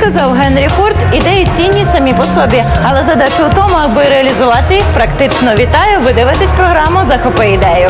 сказав Генрі Форд, ідеї цінні самі по собі, але задача у тому, аби реалізувати їх практично. Вітаю! Ви дивитесь програму Захопи ідею.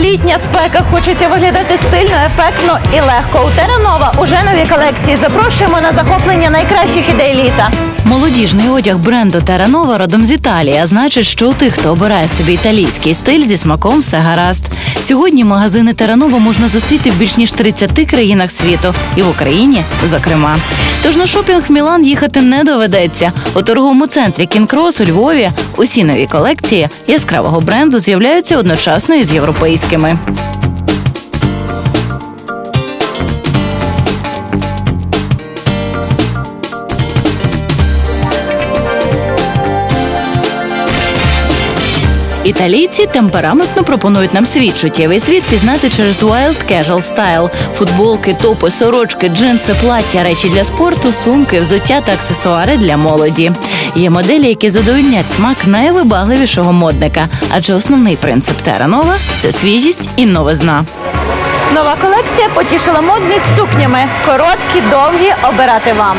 Літня спека хочеться виглядати стильно, ефектно і легко. У Теранова уже нові колекції. Запрошуємо на захоплення найкращих ідей літа. Молодіжний одяг бренду Таранова родом з Італії, а значить, що у тих, хто обирає собі італійський стиль, зі смаком все гаразд. Сьогодні магазини Таранова можна зустріти в більш ніж 30 країнах світу, і в Україні, зокрема. Тож на шопінг в Мілан їхати не доведеться. У торговому центрі Кінкрос у Львові усі нові колекції яскравого бренду з'являються одночасно із європейськими українськими. Італійці темпераментно пропонують нам свій чуттєвий світ пізнати через Wild Casual Style. Футболки, топи, сорочки, джинси, плаття, речі для спорту, сумки, взуття та аксесуари для молоді. Є моделі, які задовольнять смак найвибагливішого модника, адже основний принцип Теранова це свіжість і новизна. Нова колекція потішила модних сукнями. Короткі, довгі, обирати вам.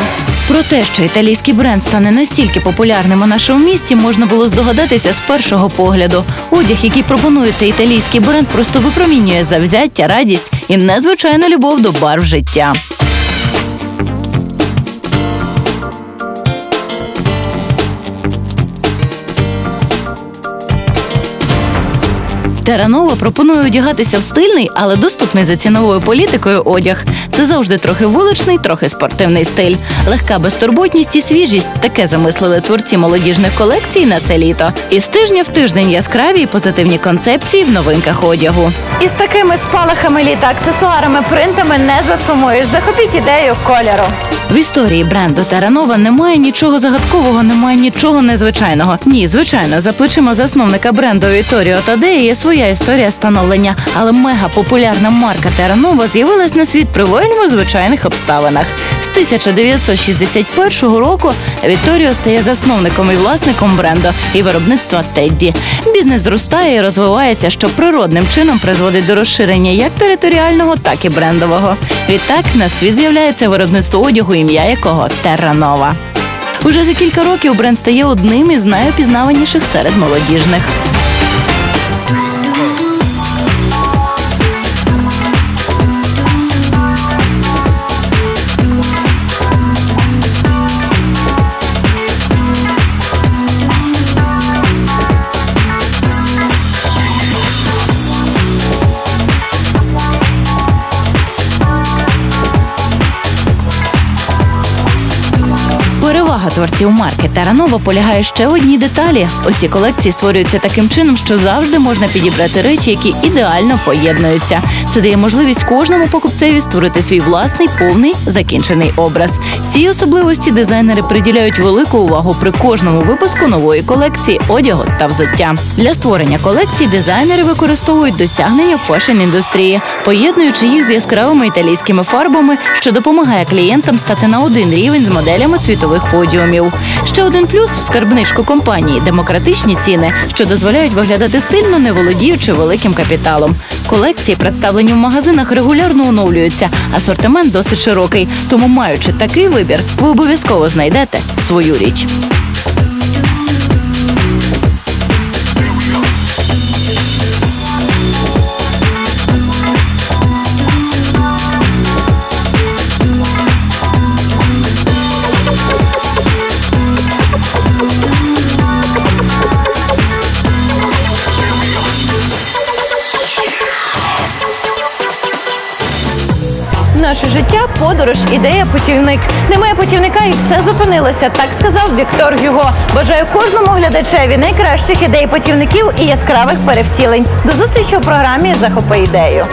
Про те, що італійський бренд стане настільки популярним у нашому місті, можна було здогадатися з першого погляду. Одяг, який пропонується італійський бренд, просто випромінює завзяття, радість і незвичайну любов до барв життя. Теранова пропонує одягатися в стильний, але доступний за ціновою політикою одяг. Це завжди трохи вуличний, трохи спортивний стиль. Легка безтурботність і свіжість таке замислили творці молодіжних колекцій на це літо. І з тижня в тиждень яскраві і позитивні концепції в новинках одягу. І з такими спалахами літа, аксесуарами, принтами не засумуєш. Захопіть ідею кольору. В історії бренду Таранова немає нічого загадкового, немає нічого незвичайного. Ні, звичайно, за плечима засновника бренду Віторіо Тадея є своя історія становлення, але мега популярна марка Таранова з'явилась на світ при вельми звичайних обставинах. З 1961 року Віторіо стає засновником і власником бренду і виробництва Тедді. Бізнес зростає і розвивається, що природним чином призводить до розширення як територіального, так і брендового. Відтак на світ з'являється виробництво одягу, ім'я якого Терранова. Уже за кілька років бренд стає одним із найопізнаваніших серед молодіжних. Перевага творців марки Таранова полягає ще в одній деталі. Усі колекції створюються таким чином, що завжди можна підібрати речі, які ідеально поєднуються. Це дає можливість кожному покупцеві створити свій власний повний закінчений образ. Цій особливості дизайнери приділяють велику увагу при кожному випуску нової колекції одягу та взуття. Для створення колекцій дизайнери використовують досягнення фешн-індустрії, поєднуючи їх з яскравими італійськими фарбами, що допомагає клієнтам стати на один рівень з моделями світових подіумів. Ще один плюс в скарбничку компанії демократичні ціни, що дозволяють виглядати стильно, не володіючи великим капіталом. Колекції, представлені в магазинах, регулярно оновлюються. Асортимент досить широкий. Тому, маючи такий вибір, ви обов'язково знайдете свою річ. Життя подорож, ідея, путівник. Немає путівника і все зупинилося. Так сказав Віктор Гюго. Бажаю кожному глядачеві найкращих ідей путівників і яскравих перевтілень. До зустрічі у програмі Захопи ідею.